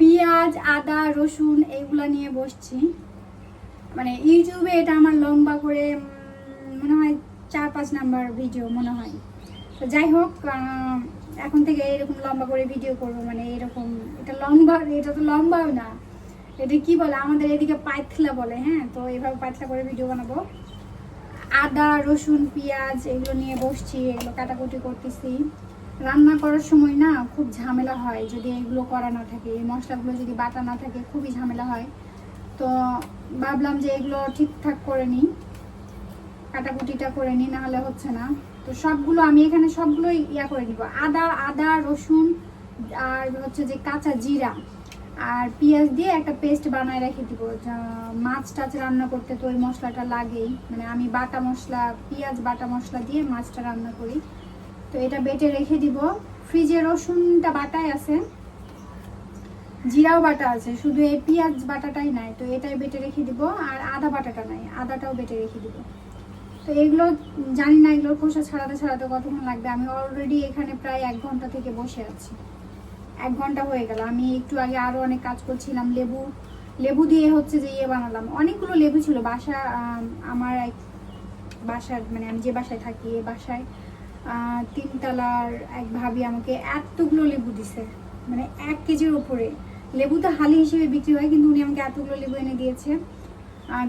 পেঁয়াজ, আদা, রসুন এগুলা নিয়ে বসছি। মানে ইউটিউবে এটা আমার লম্বা করে মনে হয় চার, পাঁচ নাম্বার ভিডিও মনে হয়। তো যাই হোক এখন থেকে এরকম লম্বা করে ভিডিও করব মানে এরকম, এটা লম্বা, এটা তো লম্বাও না। এটা কি বলে? আমাদের এদিকে পাইথলা বলে হ্যাঁ? তো এভাবে পাইথলা করে ভিডিও বানাবো। আদা, রসুন, পেঁয়াজ, এগুলো নিয়ে বসছি, এগুলো কাটাকুটি করতেছি। রান্না করার সময় না খুব ঝামেলা হয় যদি এগুলো করা না থাকে, এই মশলাগুলো যদি বাটা না থাকে খুবই ঝামেলা হয়। তো ভাবলাম যে এগুলো ঠিকঠাক করে নিই, কাটাকুটিটা করে নিই, নাহলে হচ্ছে না। তো সবগুলো আমি এখানে সবগুলোই ইয়া করে নিব। আদা আদা, রসুন আর হচ্ছে যে কাঁচা জিরা আর পেঁয়াজ দিয়ে একটা পেস্ট বানায় রেখে দিব। মাছ টাছ রান্না করতে তো ওই মশলাটা লাগেই। মানে আমি বাটা মশলা, পেঁয়াজ বাটা মশলা দিয়ে মাছটা রান্না করি। তো এটা বেটে রেখে দিব। ফ্রিজে রসুনটা বাটাই আছে। জিরাও বাটা আছে, শুধু এই পেঁয়াজ বাটাটাই নাই। তো এটাই বেটে রেখে দিব, আর আদা বাটাটা নাই, আদাটাও বেটে রেখে দিব। তো এগুলো, জানি না এগুলোর খোসা ছাড়াতে ছাড়াতে কতক্ষণ লাগবে। আমি অলরেডি এখানে প্রায় এক ঘণ্টা থেকে বসে আছি। এক ঘণ্টা হয়ে গেল। আমি একটু আগে আরও অনেক কাজ করছিলাম, লেবু লেবু দিয়ে হচ্ছে যে ইয়ে বানালাম। অনেকগুলো লেবু ছিল, বাসা আমার এক বাসার মানে আমি যে বাসায় থাকি এই বাসায় তিনতলার এক ভাবি আমাকে এতগুলো লেবু দিছে মানে এক কেজির ওপরে লেবু তো হালি হিসেবে বিক্রি হয়, কিন্তু উনি আমাকে এতগুলো লেবু এনে দিয়েছে।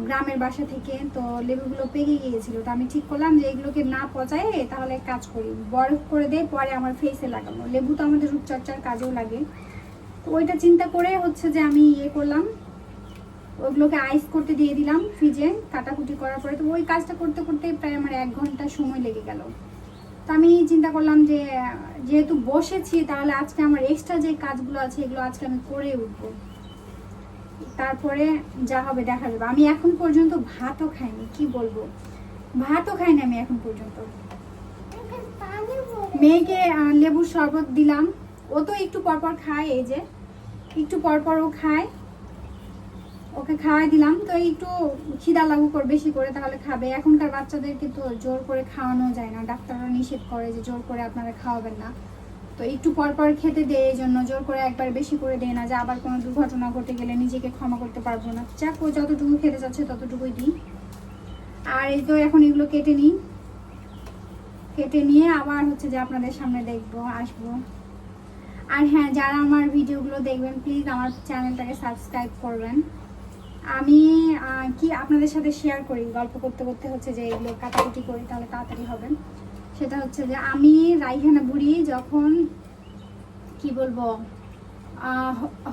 গ্রামের বাসা থেকে তো লেবুগুলো পেকে গিয়েছিল। তো আমি ঠিক করলাম যে এগুলোকে না পচায় তাহলে কাজ করি, বরফ করে দেয় পরে আমার ফেসে লাগাবো। লেবু তো আমাদের রূপচর্চার কাজেও লাগে। তো ওইটা চিন্তা করে হচ্ছে যে আমি ইয়ে করলাম, ওগুলোকে আইস করতে দিয়ে দিলাম ফ্রিজে কাটাকুটি করার পরে তো ওই কাজটা করতে করতে প্রায় আমার এক ঘণ্টা সময় লেগে গেল। তো আমি চিন্তা করলাম যে, যেহেতু বসেছি, তাহলে আজকে আমার এক্সট্রা যে কাজগুলো আছে, এগুলো আজকে আমি করে উঠবো। তারপরে যা হবে দেখা যাবে। আমি এখন পর্যন্ত ভাতও খাইনি, কি বলব? ভাতও খাইনি আমি এখন পর্যন্ত। মেয়েকে লেবুর শরবত দিলাম। ও তো একটু পরপর খায়, এই যে। একটু পরপর ও খায়। ওকে খাওয়াই দিলাম, তো একটু খিদা লাগু করে বেশি করে তাহলে খাবে। এখনকার বাচ্চাদেরকে তো জোর করে খাওয়ানো যায় না। ডাক্তাররা নিষেধ করে যে জোর করে আপনারা খাওয়াবেন না। তো একটু পর পর খেতে দেয় এই জন্য, জোর করে একবার বেশি করে দেয় না যে আবার কোনো দুর্ঘটনা ঘটে গেলে নিজেকে ক্ষমা করতে পারব না। যাক, ও যতটুকু খেতে চাচ্ছে ততটুকুই দিই। আর এই তো এখন এগুলো কেটে নিই। কেটে নিয়ে আবার হচ্ছে যে আপনাদের সামনে দেখব, আসব। আর হ্যাঁ যারা আমার ভিডিওগুলো দেখবেন প্লিজ আমার চ্যানেলটাকে সাবস্ক্রাইব করবেন। আমি কি আপনাদের সাথে শেয়ার করি? গল্প করতে করতে হচ্ছে যে এগুলো কাটাকুটি করি, তাহলে তাড়াতাড়ি হবে সেটা হচ্ছে যে আমি রাইহানা বুড়ি যখন, কি বলব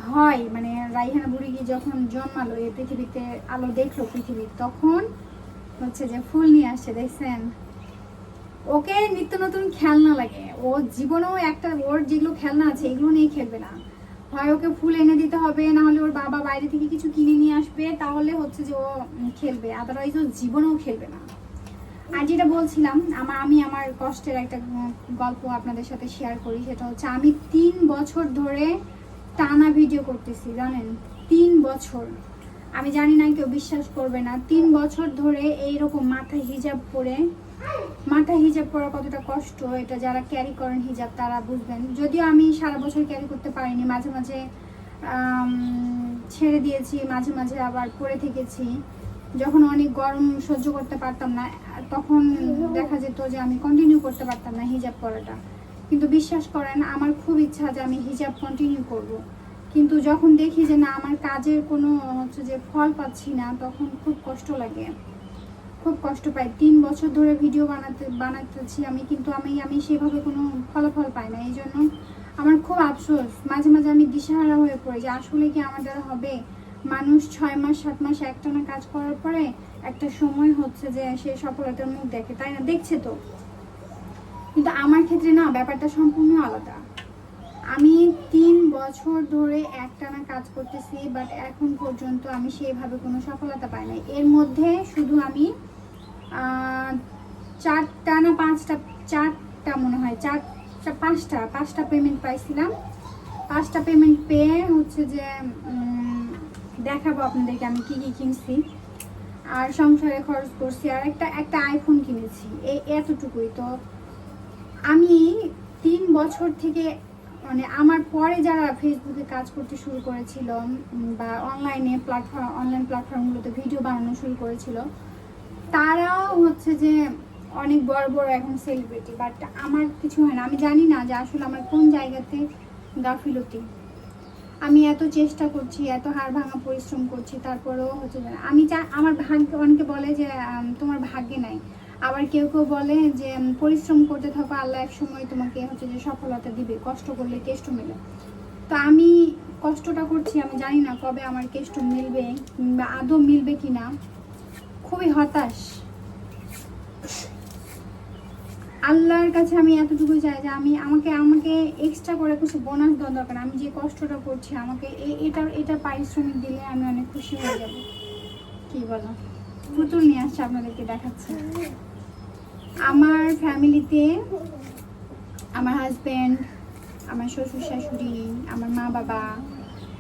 হয় মানে রাইহানা বুড়ি যখন জন্মালো এই পৃথিবীতে, আলো দেখল পৃথিবীর, তখন হচ্ছে যে ফুল নিয়ে আসছে দেখছেন? ওকে নিত্য নতুন খেলনা লাগে। ও জীবনেও একটা, ওর যেগুলো খেলনা আছে, এগুলো নিয়ে খেলবে না। হয় ওকে ফুল এনে দিতে হবে, না হলে ওর বাবা বাইরে থেকে কিছু কিনে নিয়ে আসবে, তাহলে হচ্ছে যে ও খেলবে। আদারওয়াইজ ও জীবনেও খেলবে না। আর যেটা বলছিলাম আমার আমি আমার কষ্টের একটা গল্প আপনাদের সাথে শেয়ার করি, সেটা হচ্ছে আমি তিন বছর ধরে টানা ভিডিও করতেছি, জানেন? তিন বছর। আমি জানি না কেউ বিশ্বাস করবে না। তিন বছর ধরে এইরকম মাথায় হিজাব পরে, মাথায় হিজাব পরা কতটা কষ্ট এটা যারা ক্যারি করেন হিজাব, তারা বুঝবেন। যদিও আমি সারা বছর ক্যারি করতে পারিনি, মাঝে মাঝে ছেড়ে দিয়েছি, মাঝে মাঝে আবার পরে থেকেছি। যখন অনেক গরম সহ্য করতে পারতাম না, তখন দেখা যেত যে আমি কন্টিনিউ করতে পারতাম না হিজাব পরাটা। কিন্তু বিশ্বাস করেন, আমার খুব ইচ্ছা যে আমি হিজাব কন্টিনিউ করব। কিন্তু যখন দেখি যে না, আমার কাজের কোনো, হচ্ছে যে ফল পাচ্ছি না, তখন খুব কষ্ট লাগে। খুব কষ্ট পাই। তিন বছর ধরে ভিডিও বানাতে, বানাতেছি আমি, কিন্তু আমি আমি সেভাবে কোনো ফলাফল পাই না। এই জন্য আমার খুব আফসোস। মাঝে মাঝে আমি দিশাহারা হয়ে পড়ি যে আসলে কি আমার দ্বারা হবে? মানুষ ছয় মাস, সাত মাস একটানা কাজ করার পরে একটা সময় হচ্ছে যে সে সফলতার মুখ দেখে, তাই না? দেখছে তো। কিন্তু আমার ক্ষেত্রে না, ব্যাপারটা সম্পূর্ণ আলাদা। আমি তিন বছর ধরে একটানা কাজ করতেছি বাট এখন পর্যন্ত আমি সেইভাবে কোনো সফলতা পাই নাই। এর মধ্যে শুধু আমি চারটা না পাঁচটা, চারটা মনে হয় চার চা- পাঁচটা পাঁচটা পেমেন্ট পাইছিলাম। পাঁচটা পেমেন্ট পেয়ে হচ্ছে যে দেখাবো আপনাদেরকে আমি কি কী কিনছি। আর সংসারে খরচ করছি, আর একটা একটা আইফোন কিনেছি। এই এতটুকুই। তো আমি তিন বছর থেকে মানে আমার পরে যারা ফেসবুকে কাজ করতে শুরু করেছিল বা অনলাইনে প্ল্যাটফর্ম অনলাইন প্ল্যাটফর্মগুলোতে ভিডিও বানানো শুরু করেছিল, তারাও হচ্ছে যে অনেক বড় বড় এখন সেলিব্রিটি বাট আমার কিছু হয় না। আমি জানি না যে আসলে আমার কোন জায়গাতে গাফিলতি। আমি এত চেষ্টা করছি, এত হাড় ভাঙা পরিশ্রম করছি, তারপরেও হচ্ছে আমি চা, আমার ভাগ্য, অনেকে বলে যে তোমার ভাগ্যে নাই। আবার কেউ কেউ বলে যে পরিশ্রম করতে থাকো, আল্লাহ এক সময় তোমাকে হচ্ছে যে সফলতা দিবে, কষ্ট করলে কেষ্ট মেলে। তো আমি কষ্টটা করছি, আমি জানি না কবে আমার কেষ্ট মিলবে, কিংবা আদৌ মিলবে কি না খুবই হতাশ। আল্লাহর কাছে আমি এতটুকু চাই যে, আমি আমাকে আমাকে এক্সট্রা করে কিছু বোনাস দেওয়া দরকার। আমি যে কষ্টটা করছি, আমাকে এটা এটা পারিশ্রমিক দিলে আমি অনেক খুশি হয়ে যাব। কি বলো? পুতুল নিয়ে আসছে, আপনাদেরকে দেখাচ্ছে। আমার ফ্যামিলিতে আমার হাজব্যান্ড, আমার শ্বশুর শাশুড়ি, আমার মা বাবা,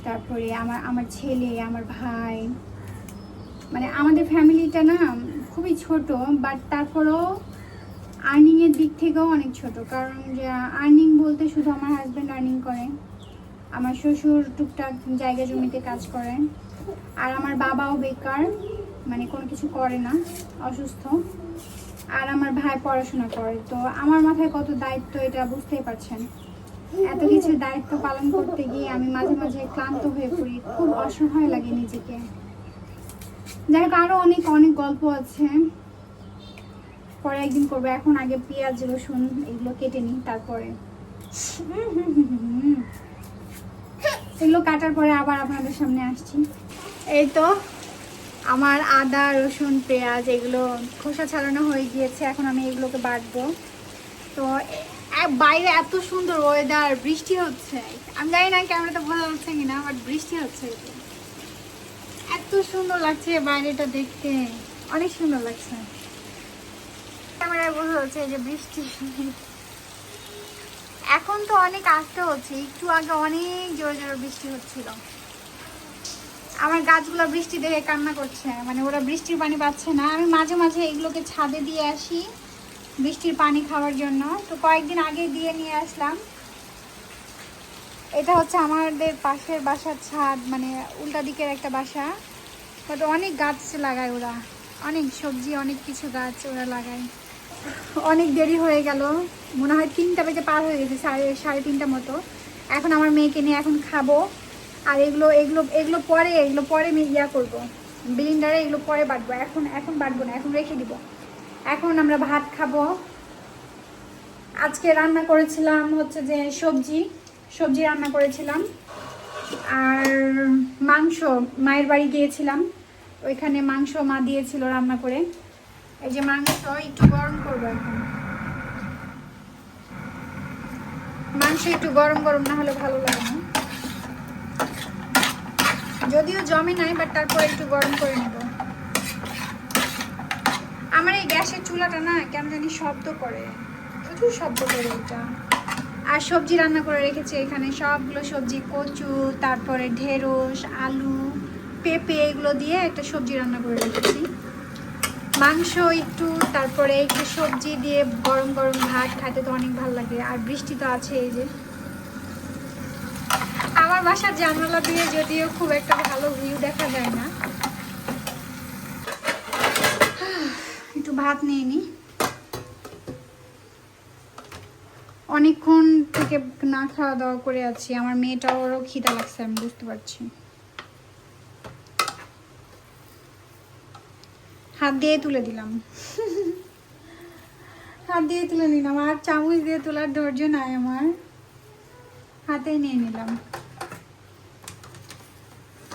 তারপরে আমার আমার ছেলে, আমার ভাই। মানে আমাদের ফ্যামিলিটা না খুবই ছোট বাট তারপরেও আর্নিংয়ের দিক থেকেও অনেক ছোট। কারণ যে আর্নিং বলতে শুধু আমার হাজব্যান্ড আর্নিং করে, আমার শ্বশুর টুকটাক জায়গা জমিতে কাজ করে, আর আমার বাবাও বেকার মানে কোনো কিছু করে না, অসুস্থ। আর আমার ভাই পড়াশোনা করে। তো আমার মাথায় কত দায়িত্ব এটা বুঝতেই পারছেন। এত কিছু দায়িত্ব পালন করতে গিয়ে আমি মাঝে মাঝে ক্লান্ত হয়ে পড়ি, খুব অসহায় লাগে নিজেকে। যাই হোক, আরও অনেক অনেক গল্প আছে। পরে একদিন করব। এখন আগে পেঁয়াজ, রসুন এগুলো কেটে নিই তারপরে। এগুলো কাটার পরে আবার আপনাদের সামনে আসছি। এই তো। আমার আদা, রসুন, পেঁয়াজ, এগুলো খোসা ছাড়ানো হয়ে গিয়েছে। এখন আমি এগুলোকে বাটবো। তো বাইরে এত সুন্দর ওয়েদার বৃষ্টি হচ্ছে। আমি জানি না ক্যামেরাতে বোঝা যাচ্ছে কিনা বাট বৃষ্টি হচ্ছে এত সুন্দর লাগছে বাইরেটা দেখতে। অনেক সুন্দর লাগছে। ক্যামেরায় বোঝা যাচ্ছে এই যে বৃষ্টি। এখন তো অনেক আসতে হচ্ছে। একটু আগে অনেক জোরে জোরে বৃষ্টি হচ্ছিল। আমার গাছগুলো বৃষ্টি দেখে কান্না করছে। মানে ওরা বৃষ্টির পানি পাচ্ছে না। আমি মাঝে মাঝে এগুলোকে ছাদে দিয়ে আসি বৃষ্টির পানি খাওয়ার জন্য। তো কয়েকদিন আগে দিয়ে নিয়ে আসলাম। এটা হচ্ছে আমাদের পাশের বাসার ছাদ মানে উল্টা দিকের একটা বাসা। বাট অনেক গাছ লাগায় ওরা। অনেক সবজি, অনেক কিছু গাছ ওরা লাগায়। অনেক দেরি হয়ে গেল। মনে হয় তিনটা বেজে পার হয়ে গেছে, সাড়ে সাড়ে তিনটা মতো। এখন আমার মেয়েকে নিয়ে এখন খাব। আর এগুলো এগুলো এগুলো পরে এগুলো পরে আমি ইয়া করব। বিলিন্ডারে এগুলো পরে বাটবো। এখন এখন বাটবো না, এখন রেখে দিব। এখন আমরা ভাত খাব। আজকে রান্না করেছিলাম হচ্ছে যে সবজি সবজি রান্না করেছিলাম। আর মাংস, মায়ের বাড়ি গিয়েছিলাম। ওইখানে মাংস মা দিয়েছিল রান্না করে। এই যে মাংস একটু গরম করব এখন। মাংস একটু গরম গরম না হলে ভালো লাগে না। যদিও জমে নাই বাট তারপর একটু গরম করে নেব। আমার এই গ্যাসের চুলাটা না কেন জানি শব্দ করে। প্রচুর শব্দ করে এটা। আর সবজি রান্না করে রেখেছি এখানে। সবগুলো সবজি, কচু, তারপরে ঢেঁড়স, আলু, পেঁপে, এগুলো দিয়ে একটা সবজি রান্না করে রেখেছি। মাংস একটু, তারপরে একটু সবজি দিয়ে গরম গরম ভাত, খাইতে তো অনেক ভালো লাগে। আর বৃষ্টি তো আছে এই যে। আমার বাসার জানালা দিয়ে যদিও খুব একটা ভালো ভিউ দেখা যায় না। একটু ভাত নিয়ে নিই অনেকক্ষণ থেকে না খাওয়া দাওয়া করে আছি। আমার মেয়েটারও খিদা লাগছে, আমি বুঝতে পারছি। হাত দিয়ে তুলে দিলাম। হাত দিয়ে তুলে নিলাম। আর চামচ দিয়ে তোলার ধৈর্য নাই আমার। হাতেই নিয়ে নিলাম।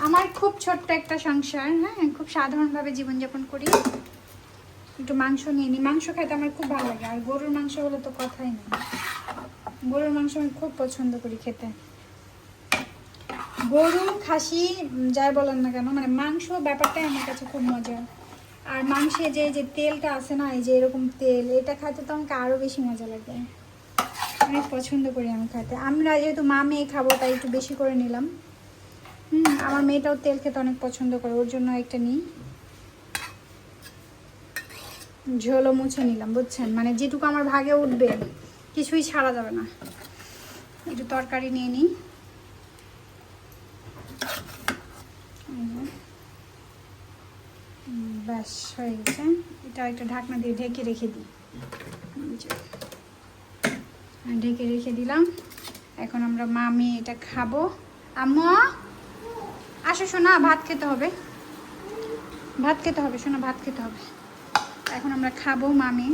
আমার খুব ছোট্ট একটা সংসার হ্যাঁ? খুব সাধারণভাবে জীবনযাপন করি। একটু মাংস নিয়ে নিই মাংস খেতে আমার খুব ভালো লাগে। আর গরুর মাংস হলে তো কথাই নেই। গরুর মাংস আমি খুব পছন্দ করি খেতে। গরু, খাসি যাই বলেন না কেন মানে মাংস ব্যাপারটাই আমার কাছে খুব মজার। আর মাংসে যে যে তেলটা আছে না, এই যে এরকম তেল, এটা খাইতে তো আমাকে আরও বেশি মজা লাগে। অনেক পছন্দ করি আমি খাইতে। আমরা যেহেতু মা মেয়ে খাব, তাই একটু বেশি করে নিলাম। হুম, আমার মেয়েটাও তেল খেতে অনেক পছন্দ করে, ওর জন্য একটা নিই। ঝোলও মুছে নিলাম, বুঝছেন? মানে যেটুকু আমার ভাগে উঠবে, কিছুই ছাড়া যাবে না। একটু তরকারি নিয়ে নিই। ব্যাস, হয়ে গেছে। এটা একটা ঢাকনা দিয়ে ঢেকে রেখে দিই। ঢেকে রেখে দিলাম। এখন আমরা মামি এটা খাব। আম্মু! আসো শোনা ভাত খেতে হবে। ভাত খেতে হবে শোনা ভাত খেতে হবে। এখন আমরা খাব মামি।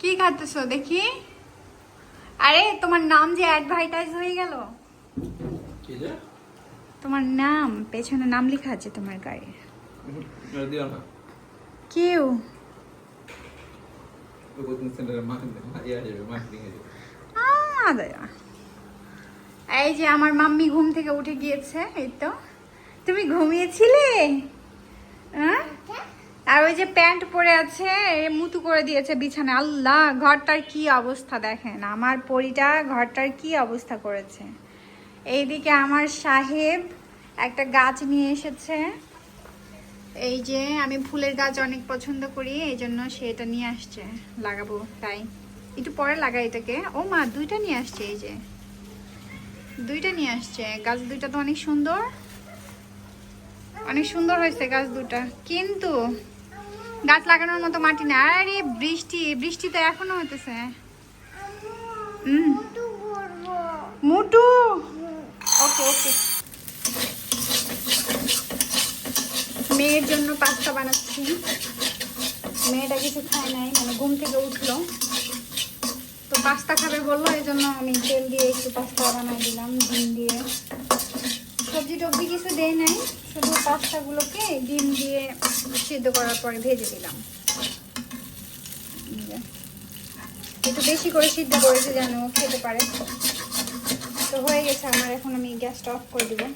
কি খাচ্তেছো দেখি? আরে তোমার নাম যে অ্যাডভার্টাইজ হয়ে গেল? তোমার নাম পেছনে নাম লেখা আছে তোমার গায়ে। দিও কেউ। এই যে আমার মাম্মি ঘুম থেকে উঠে গিয়েছে এই তো। তুমি ঘুমিয়েছিলে? হ্যাঁ? আর ওই যে প্যান্ট পরে আছে মুতু করে দিয়েছে বিছানে আল্লাহ, ঘরটার কি অবস্থা দেখেন। আমার পরিটা, ঘরটার কি অবস্থা করেছে। এইদিকে আমার সাহেব একটা গাছ নিয়ে এসেছে। এই যে আমি ফুলের গাছ অনেক পছন্দ করি, এই জন্য সে এটা নিয়ে আসছে। লাগাবো, তাই। একটু পরে লাগাই এটাকে। ও মা, দুইটা নিয়ে আসছে এই যে। দুইটা নিয়ে আসছে। গাছ দুইটা তো অনেক সুন্দর। অনেক সুন্দর হয়েছে গাছ দুটা কিন্তু গাছ লাগানোর মতো মাটি না আরে, বৃষ্টি বৃষ্টি তো এখনও হইতেছে। হুম মুটু। ওকে ওকে। মেয়ের জন্য পাস্তা বানাচ্ছি। মেয়েটা কিছু খায় নাই মানে ঘুম থেকে উঠল। তো পাস্তা খাবে বলল এই জন্য আমি তেল দিয়ে একটু পাস্তা বানাই দিলাম, ডিম দিয়ে। সবজি টবজি কিছু দেয় নাই, শুধু পাস্তাগুলোকে ডিম দিয়ে সিদ্ধ করার পরে ভেজে দিলাম। একটু বেশি করে সিদ্ধ করেছে যেন খেতে পারে। তো হয়ে গেছে আমার, এখন আমি গ্যাসটা অফ করে দেবো।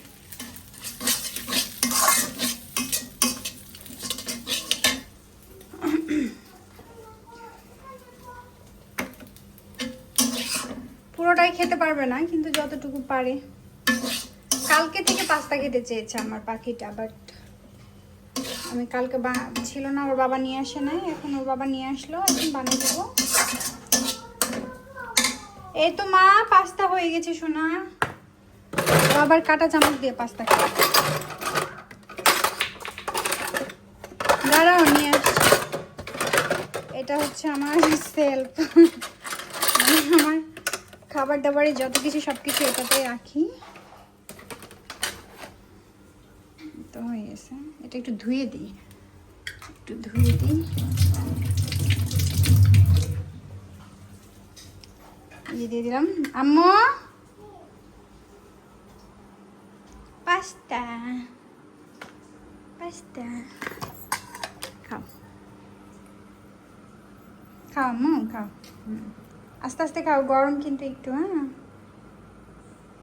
পুরোটাই খেতে পারবে না, কিন্তু যতটুকু পারে। কালকে থেকে পাস্তা খেতে চেয়েছে আমার পাখিটা বাট আমি কালকে ছিল না, ওর বাবা নিয়ে আসে নাই, এখন ওর বাবা নিয়ে আসলো, এখন বানিয়ে দেবো। এই তো মা, পাস্তা হয়ে গেছে সোনা। ও আবার কাটা চামচ দিয়ে পাস্তা খায় দাঁড়াও, নিয়ে আসছি। এটা হচ্ছে আমার সেলফ আমার খাবার দাবারে যত কিছু সব কিছু এটাতে রাখি। তো হয়ে গেছে এটা একটু ধুয়ে দিই। একটু ধুয়ে দিই। এই দিয়ে দিলাম। আম্মু! পাস্তা। পাস্তা। খাও। খাও আম্মু, খাও। আস্তে আস্তে খাও, গরম কিন্তু একটু হ্যাঁ।